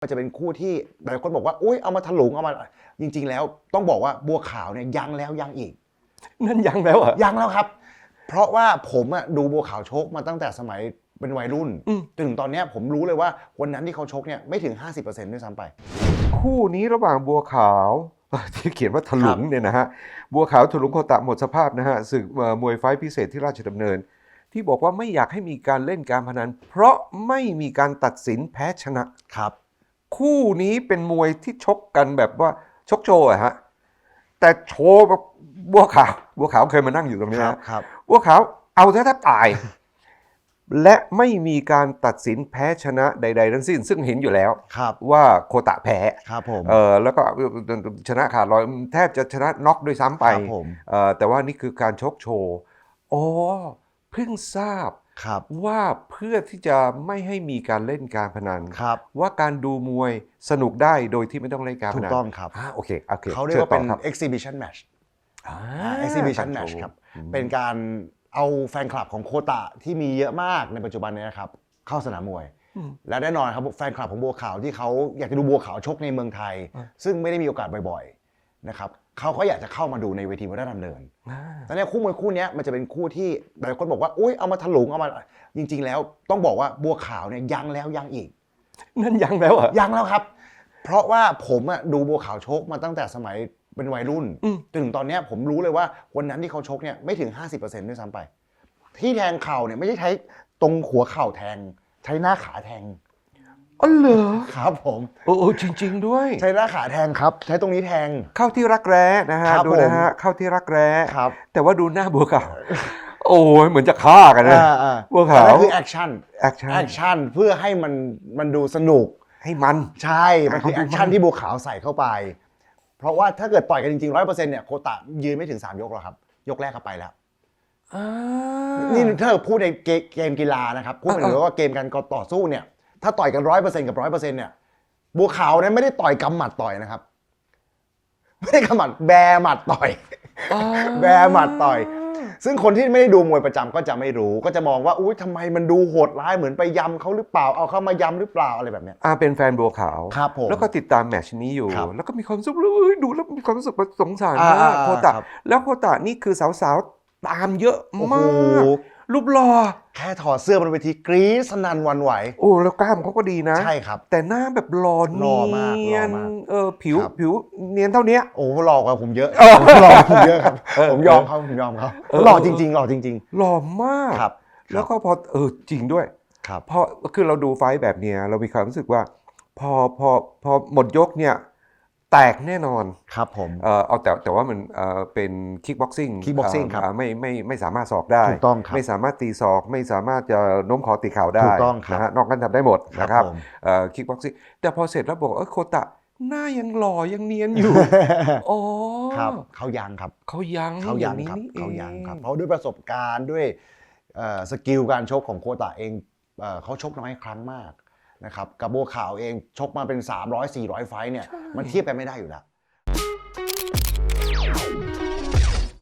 มันจะเป็นคู่ที่หลายคนบอกว่าอุ้ยเอามาถลุงเอามาจริง ๆ แล้วต้องบอกว่าบัวขาวเนี่ยยังแล้วยังอีก นั่นยังแล้วเหรอะยังแล้วครับ เพราะว่าผมอะดูบัวขาวชกมาตั้งแต่สมัยเป็นวัยรุ่นอืมจนถึงตอนเนี้ยผมรู้เลยว่าวันนั้นที่เขาชกเนี่ยไม่ถึง 50%ด้วยซ้ำไป คู่นี้ระหว่างบัวขาว ที่เขียนว่าถลุงเนี่ยนะฮะบัวขาวถลุงโคตะหมดสภาพนะฮะศึกเอ่อมวยไฟท์พิเศษที่ราชดำเนิน ที่บอกว่าไม่อยากให้มีการเล่นการพนัน เพราะไม่มีการตัดสินแพ้ชนะ ครับ คู่นี้เป็นมวยที่ชกกันแบบว่าชกโชว์อะฮะแต่โชว์แบบบัวขาวบัวขาวเคยมานั่งอยู่ตรงนี้ครับนะครับบัวขาวเอาแทบตาย และไม่มีการตัดสินแพ้ชนะใด ๆ ทั้งสิ้น ซึ่งเห็นอยู่แล้วครับว่าโคตะแพ้ครับผมเออแล้วก็ชนะขาดลอยแทบจะชนะน็อกด้วยซ้ำไปครับผมเออแต่ว่านี่คือการชกโชว์อ๋อเพิ่งทราบ ครับว่าเพื่อที่จะไม่ให้มีการเล่นการพนันครับว่าการดูมวยสนุกได้โดยที่ไม่ต้องเล่นการพถูนักนต้องครับอ่าโอเคโอเคเขาเรียกว่าเป็นชิญต่อครับ exhibition match อ่า exhibition กา match โชว์ครับอืมเป็นการเอาแฟนคลับของโคตะที่มีเยอะมากในปัจจุบันนี้นะครับเข้าสนามมวยอืมและแน่นอนครับแฟนคลับของบัวขาวที่เขาอยากจะดูบัวขาวชกในเมืองไทยอะซึ่งไม่ได้มีโอกาสบ่อยๆ นะครับเขาก็อยากจะเข้ามาดูในเวทีวัฒนธรรมเนินอ่าตอนนี้คู่มวยคู่เนี้ยมันจะเป็นคู่ที่หลายคนบอกว่าอุ้ยเอามาถลุงเอามาจริง ๆ แล้วต้องบอกว่าบัวขาวเนี่ยยังแล้วยังอีก นั่นยังแล้วเหรอะยังแล้วครับ เพราะว่าผมอะดูบัวขาวชกมาตั้งแต่สมัยเป็นวัยรุ่นอืมจนถึงตอนเนี้ยผมรู้เลยว่าวันนั้นที่เขาชกเนี่ยไม่ถึง 50%ด้วยซ้ำไป ที่แทงเข่าเนี่ยไม่ใช่ใช้ตรงหัวเข่าแทง ใช้หน้าขาแทง อ๋อเหรอครับผม โอ้โอ้จริง ๆ ด้วย ใช้หน้าขาแทงครับ ใช้ตรงนี้แทง เข้าที่รักแร้นะฮะครับดูนะฮะเข้าที่รักแร้ครับ แต่ว่าดูหน้าบัวขาวโอ้ยเหมือนจะฆ่ากันนะ อ่าอ่าบัวขาว อันนั้นคือแอคชั่นแอคชั่นแอคชั่นเพื่อให้มันมันดูสนุก ให้มัน ใช่ มันคือเอาแอดูคชั่นมันที่บัวขาวใส่เข้าไป เพราะว่าถ้าเกิดต่อยกันจริงๆร้อยเปอร์เซ็นต์เนี่ยโคตะยืนไม่ถึง 3 ยกหรอกครับ ยกแรกก็ไปแล้วอ่านี่ถ้าเราพูดในเกเกมกีฬานะครับพูดถึงอ่าว่าเกมการต่อสู้เนี่ย ถ้าต่อยกันร้อยเปอร์เซ็นต์กับร้อยเปอร์เซ็นต์เนี่ยบัวขาวเนี่ยไม่ได้ต่อยกำหมัดต่อยนะครับ ไม่ได้กำหมัดแบหมัดต่อยอ่าแบหมัดต่อย ซึ่งคนที่ไม่ได้ดูมวยประจำก็จะไม่รู้ ก็จะมองว่าอุ้ยทำไมมันดูโหดร้ายเหมือนไปยำเขาหรือเปล่าเอาเข้ามายำหรือเปล่าอะไรแบบเนี้ยอ่าเป็นแฟนบัวขาวครับผมแล้วก็ติดตามแมตชนี้อยู่ครับแล้วก็มีความรู้สึกเลยดูแล้วมีความรู้สึกว่าสงสารอ่ามากอ่าโคตะครับแล้วโคตะนี่คือสาวๆตามเยอะโอ้โหมาก รูปหล่อแค่ถอดเสื้อบนเวทีกรี๊ดสนั่นหวันไหว โอ้แล้วกล้ามเขาก็ดีนะ ใช่ครับ แต่หน้าแบบหล่อหล่อมากเนียนหล่อมากเออผิวครับ ผิวเนียนเท่าเนี้ย โอ้หลอกกว่าผมเยอะหลอกกว่าผมเยอะครับ เออผมยอมเขาผมยอมเขาเออ หล่อจริงๆหล่อจริง หล่อมาก ๆ ครับแล้วก็พอเออจริงด้วย ครับ พอคือเราดูไฟท์แบบเนี้ยเรามีความรู้สึกว่า พอพอพอหมดยกเนี่ย แตกแน่นอนครับผมเออเอาแต่แต่ว่ามันเออเป็นคิกบ็อกซิ่ง kickboxing ครับไม่ไม่ไม่สามารถสอกได้ถูกต้องครับไม่สามารถตีศอกไม่สามารถจะโน้มคอตีเข่าได้ถูกต้องครับ นะฮะนอกนั้นทำได้หมดนะครับผม เอ่อคิกบ็อกซิ่งแต่พอเสร็จแล้วบอกเออโคตะหน้ายังหล่อยังเนียนอยู่ อ๋อครับเขายังครับเขายังเขายังอนี้ครับนี่เขายังครับองเพราะด้วยประสบการณ์ด้วยเอ่อสกิลการชกของโคตะเองเอ่อเขาชกน้อยครั้งมาก นะครับกับบัวขาวเองชกมาเป็น 300 400 ไฟท์เนี่ยมันเทียบกันไม่ได้อยู่แล้ว